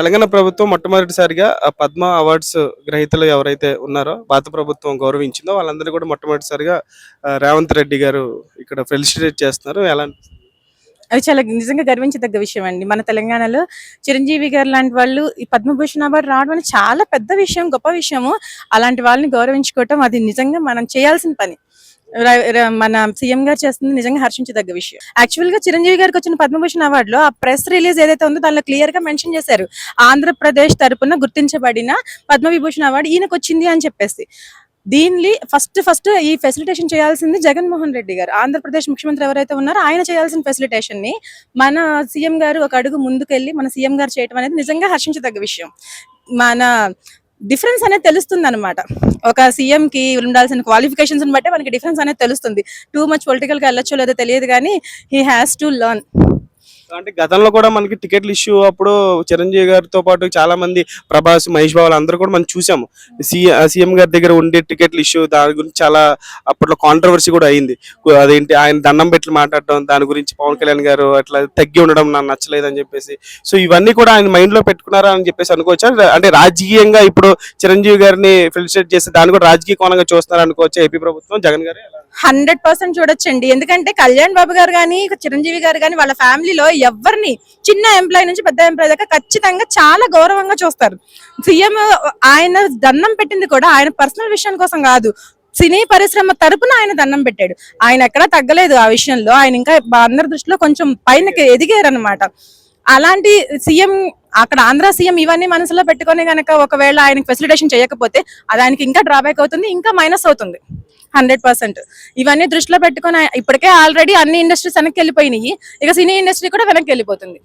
తెలంగాణ ప్రభుత్వం మొట్టమొదటిసారిగా పద్మ అవార్డ్స్ గ్రహీతలు ఎవరైతే ఉన్నారో భారత ప్రభుత్వం గౌరవించిందో వాళ్ళందరూ కూడా మొట్టమొదటిసారిగా రేవంత్ రెడ్డి గారు ఇక్కడ ఫెలిసిటేట్ చేస్తున్నారు. ఎలా అనిపిస్తుంది? అది చాలా నిజంగా గర్వించదగ్గ విషయం అండి. మన తెలంగాణలో చిరంజీవి గారు లాంటి వాళ్ళు ఈ పద్మభూషణ్ అవార్డు రావడం అనేది చాలా పెద్ద విషయం గొప్ప విషయము. అలాంటి వాళ్ళని గౌరవించుకోవటం అది నిజంగా మనం చేయాల్సిన పని. మన సీఎం గారు చేస్తుంది నిజంగా హర్షించదగ్గ విషయం. యాక్చువల్గా చిరంజీవి గారికి వచ్చిన పద్మభూషణ్ అవార్డులో ఆ ప్రెస్ రిలీజ్ ఏదైతే ఉందో దానిలో క్లియర్గా మెన్షన్ చేశారు. ఆంధ్రప్రదేశ్ తరపున గుర్తించబడిన పద్మవిభూషణ్ అవార్డు ఈయనకు వచ్చింది అని చెప్పేసి. దీన్ని ఫస్ట్ ఫస్ట్ ఈ ఫెసిలిటేషన్ చేయాల్సింది జగన్మోహన్ రెడ్డి గారు. ఆంధ్రప్రదేశ్ ముఖ్యమంత్రి ఎవరైతే ఉన్నారో ఆయన చేయాల్సిన ఫెసిలిటేషన్ని మన సీఎం గారు ఒక అడుగు ముందుకెళ్ళి మన సీఎం గారు చేయటం అనేది నిజంగా హర్షించదగ్గ విషయం. మన డిఫరెన్స్ అనేది తెలుస్తుంది అనమాట ఒక సీఎంకి ఉండాల్సిన క్వాలిఫికేషన్స్ బట్టే మనకి డిఫరెన్స్ అనేది తెలుస్తుంది. టూ మచ్ పొలిటికల్గా వెళ్ళొచ్చో లేదో తెలియదు కానీ హీ హ్యాస్ టు లర్న్ అంటే గతంలో కూడా మనకి టికెట్లు ఇష్యూ అప్పుడు చిరంజీవి గారితో పాటు చాలా మంది ప్రభాస్ మహేష్ బాబు అందరూ కూడా మనం చూసాము. సీఎం గారి దగ్గర ఉండే టికెట్లు ఇష్యూ దాని గురించి చాలా అప్పట్లో కాంట్రవర్సీ కూడా అయింది. అదేంటి ఆయన దండం పెట్టి మాట్లాడడం దాని గురించి పవన్ కళ్యాణ్ గారు అట్లా తగ్గి ఉండడం నాకు నచ్చలేదు అని చెప్పేసి. సో ఇవన్నీ కూడా ఆయన మైండ్లో పెట్టుకున్నారా అని చెప్పేసి అనుకోవచ్చా? అంటే రాజకీయంగా ఇప్పుడు చిరంజీవి గారిని ఫెలిసిటేట్ చేస్తే దాన్ని కూడా రాజకీయ కోణంగా చూస్తున్నారు అనుకోవచ్చు ఏపీ ప్రభుత్వం? జగన్ గారు హండ్రెడ్ పర్సెంట్ చూడొచ్చండి. ఎందుకంటే కళ్యాణ్ బాబు గారు కానీ చిరంజీవి గారు కానీ వాళ్ళ ఫ్యామిలీలో ఎవరిని చిన్న ఎంప్లాయ్ నుంచి పెద్ద ఎంప్లాయ్ దాకా ఖచ్చితంగా చాలా గౌరవంగా చూస్తారు. సీఎం ఆయన దండం పెట్టింది కూడా ఆయన పర్సనల్ విషయం కోసం కాదు. సినీ పరిశ్రమ తరపున ఆయన దండం పెట్టాడు. ఆయన ఎక్కడా తగ్గలేదు ఆ విషయంలో. ఆయన ఇంకా అందరి దృష్టిలో కొంచెం పైన ఎదిగారనమాట అలాంటి సీఎం అక్కడ ఆంధ్ర సీఎం ఇవన్నీ మనసులో పెట్టుకొని గనక ఒకవేళ ఆయనకి ఫెసిలిటేషన్ చేయకపోతే అది ఆయనకి ఇంకా డ్రాబ్యాక్ అవుతుంది ఇంకా మైనస్ అవుతుంది. Hundred percent. ఇవన్నీ దృష్టిలో పెట్టుకొని ఇప్పటికే ఆల్రెడీ అన్ని ఇండస్ట్రీస్ వెనక్కి వెళ్ళిపోయినాయి. ఇక సినీ ఇండస్ట్రీ కూడా వెనక్కి వెళ్ళిపోతుంది.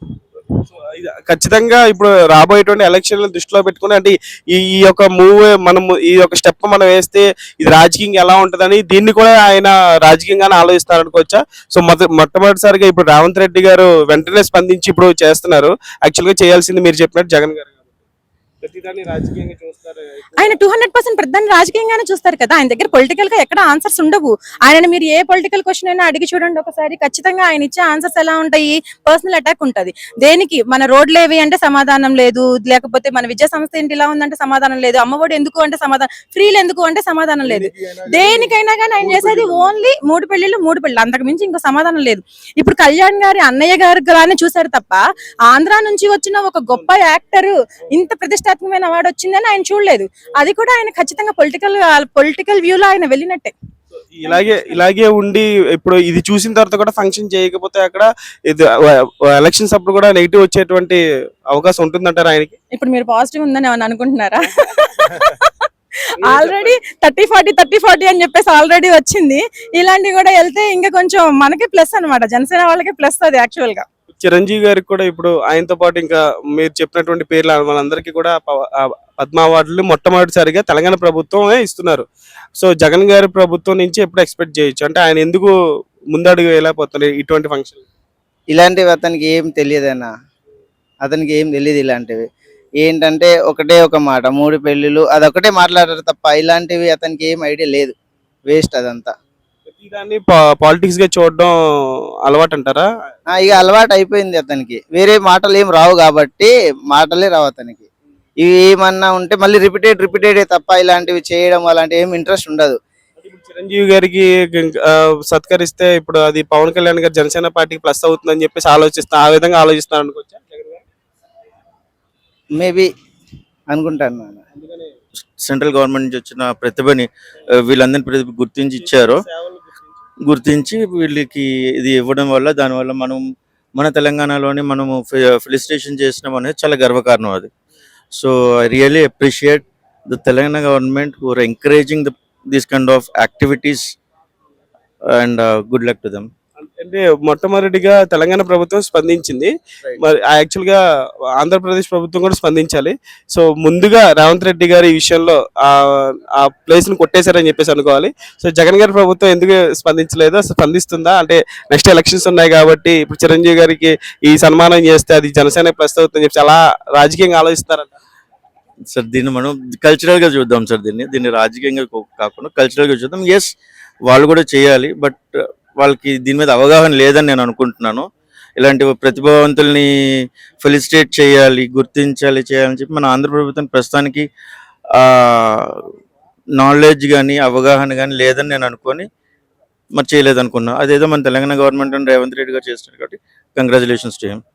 ఖచ్చితంగా ఇప్పుడు రాబోయేటువంటి ఎలక్షన్లను దృష్టిలో పెట్టుకుని అంటే ఈ ఈ యొక్క మూవ్ మనం ఈ యొక్క స్టెప్ మనం వేస్తే ఇది రాజకీయంగా ఎలా ఉంటుందని దీన్ని కూడా ఆయన రాజకీయంగానే ఆలోచిస్తారనుకోవచ్చా? సో మొద మొట్టమొదటిసారిగా ఇప్పుడు రేవంత్ రెడ్డి గారు వెంటనే స్పందించి ఇప్పుడు చేస్తున్నారు. యాక్చువల్గా చేయాల్సింది మీరు చెప్పినట్టు జగన్ గారు. ఆయన టూ హండ్రెడ్ పర్సెంట్ ప్రధాని రాజకీయంగానే చూస్తారు కదా. ఆయన దగ్గర పొలిటికల్గా ఎక్కడ ఆన్సర్స్ ఉండవు. ఆయనని మీరు ఏ పొలిటికల్ క్వశ్చన్ అయినా అడిగి చూడండి ఒకసారి. ఖచ్చితంగా ఆయన ఇచ్చే ఆన్సర్స్ ఎలా ఉంటాయి? పర్సనల్ అటాక్ ఉంటది. దేనికి? మన రోడ్లు ఏవి అంటే సమాధానం లేదు. లేకపోతే మన విద్యా సంస్థ ఏంటి ఇలా ఉందంటే సమాధానం లేదు. అమ్మఒడి ఎందుకు అంటే సమాధానం? ఫ్రీలు ఎందుకు అంటే సమాధానం లేదు. దేనికైనా కానీ ఆయన చేసేది ఓన్లీ మూడు పెళ్ళిళ్ళు మూడు పెళ్ళి అంతకు మించి ఇంకో సమాధానం లేదు. ఇప్పుడు కళ్యాణ్ గారి అన్నయ్య గారు గానే చూశారు తప్ప ఆంధ్ర నుంచి వచ్చిన ఒక గొప్ప యాక్టర్ ఇంత ప్రతిష్టాత్మకమైన అవార్డు వచ్చిందని ఆయన చూడలేదు. అది కూడా ఆయన ఖచ్చితంగా పొలిటికల్ పొలిటికల్ వ్యూలో ఆయన వెళ్ళినట్టే. ఇలాగే ఇలాగే ఉండి ఇప్పుడు ఇది చూసిన తర్వాత కూడా ఫంక్షన్ చేయకపోతే అక్కడ ఇది ఎలక్షన్స్ అప్పుడు కూడా నెగిటివ్ వచ్చేటువంటి అవకాశం ఉంటుందంటారు ఆయనకి? ఇప్పుడు మీరు పాజిటివ్ ఉందని ఏమన్నా అనుకుంటున్నారా? Already thirty forty thirty forty అని చెప్పేసి ఆల్రెడీ వచ్చింది. ఇలాంటివి కూడా వెళ్తే ఇంకా కొంచెం మనకి ప్లస్ అన్నమాట. జనసేన వాళ్ళకి ప్లస్ అది యాక్చువల్గా. చిరంజీవి గారికి కూడా ఇప్పుడు ఆయనతో పాటు ఇంకా మీరు చెప్పినటువంటి పేర్లు వాళ్ళందరికీ కూడా ప- పద్మ అవార్డులు మొట్టమొదటిసారిగా తెలంగాణ ప్రభుత్వమే ఇస్తున్నారు. సో జగన్ గారి ప్రభుత్వం నుంచి ఎప్పుడు ఎక్స్పెక్ట్ చేయొచ్చు? అంటే ఆయన ఎందుకు ముందడుగు వెళ్ళకపోతున్నారు ఇటువంటి ఫంక్షన్? ఇలాంటివి అతనికి ఏం తెలియదన్న అతనికి ఏం తెలియదు ఇలాంటివి. ఏంటంటే ఒకటే ఒక మాట మూడు పెళ్ళిళ్ళు అదొకటే మాట్లాడారు తప్ప ఇలాంటివి అతనికి ఏం ఐడియా లేదు. వేస్ట్ అదంతా. దాన్ని పాలిటిక్స్గా చూడడం అలవాటు అంటారా ఆ, ఇక అలవాటు అయిపోయింది అతనికి. వేరే మాటలు ఏం రావు కాబట్టి మాటలే రావు అతనికి. ఇవి ఏమన్నా ఉంటే మళ్ళీ రిపీటెడ్ రిపీటెడ్ తప్ప ఇలాంటివి చేయడం అలాంటి ఏం ఇంట్రెస్ట్ ఉండదు. ఇప్పుడు చిరంజీవి గారికి సత్కరిస్తే ఇప్పుడు అది పవన్ కళ్యాణ్ గారు జనసేన పార్టీకి ప్లస్ అవుతుందని చెప్పేసి ఆలోచిస్తా ఆ విధంగా ఆలోచిస్తారు అనుకోవచ్చా? మేబీ అనుకుంటాను నాన్న. సెంట్రల్ గవర్నమెంట్ నుంచి వచ్చిన ప్రతిభని వీళ్ళందరినీ ప్రతిభ గుర్తించి ఇచ్చారో. గుర్తించి. వీళ్ళకి ఇది ఇవ్వడం వల్ల దానివల్ల మనం మన తెలంగాణలోని మనము ఫెలిసిటేషన్ చేసినాం అనేది చాలా గర్వకారణం అది so I really appreciate the Telangana government who encouraging the this kind of activities and good luck to them అంటే మొట్టమొదటిగా తెలంగాణ ప్రభుత్వం స్పందించింది. మరి యాక్చువల్గా ఆంధ్రప్రదేశ్ ప్రభుత్వం కూడా స్పందించాలి. సో ముందుగా రేవంత్ రెడ్డి గారు ఈ విషయంలో ఆ ఆ ప్లేస్ని కొట్టేశారని చెప్పేసి అనుకోవాలి. సో జగన్ గారి ప్రభుత్వం ఎందుకు స్పందించలేదు? స్పందిస్తుందా? అంటే నెక్స్ట్ ఎలక్షన్స్ ఉన్నాయి కాబట్టి ఇప్పుడు చిరంజీవి గారికి ఈ సన్మానం చేస్తే అది జనసేన ప్లస్ అవుతుందని చెప్పి చాలా రాజకీయంగా ఆలోచిస్తారంట సార్ దీన్ని మనం కల్చరల్గా చూద్దాం సార్ దీన్ని. దీన్ని రాజకీయంగా కాకుండా కల్చరల్గా చూద్దాం. ఎస్ వాళ్ళు కూడా చేయాలి బట్ వాళ్ళకి దీని మీద అవగాహన లేదని నేను అనుకుంటున్నాను. ఇలాంటి ప్రతిభావంతుల్ని ఫెలిసిటేట్ చేయాలి గుర్తించాలి చేయాలని చెప్పి మన ఆంధ్ర ప్రభుత్వం ప్రస్తుతానికి నాలెడ్జ్ కానీ అవగాహన కానీ లేదని నేను అనుకొని మరి చేయలేదనుకున్నాను అదేదో మన తెలంగాణ గవర్నమెంట్ రేవంత్ రెడ్డి గారు చేస్తున్నారు కాబట్టి కంగ్రాచులేషన్స్ టు హిమ్.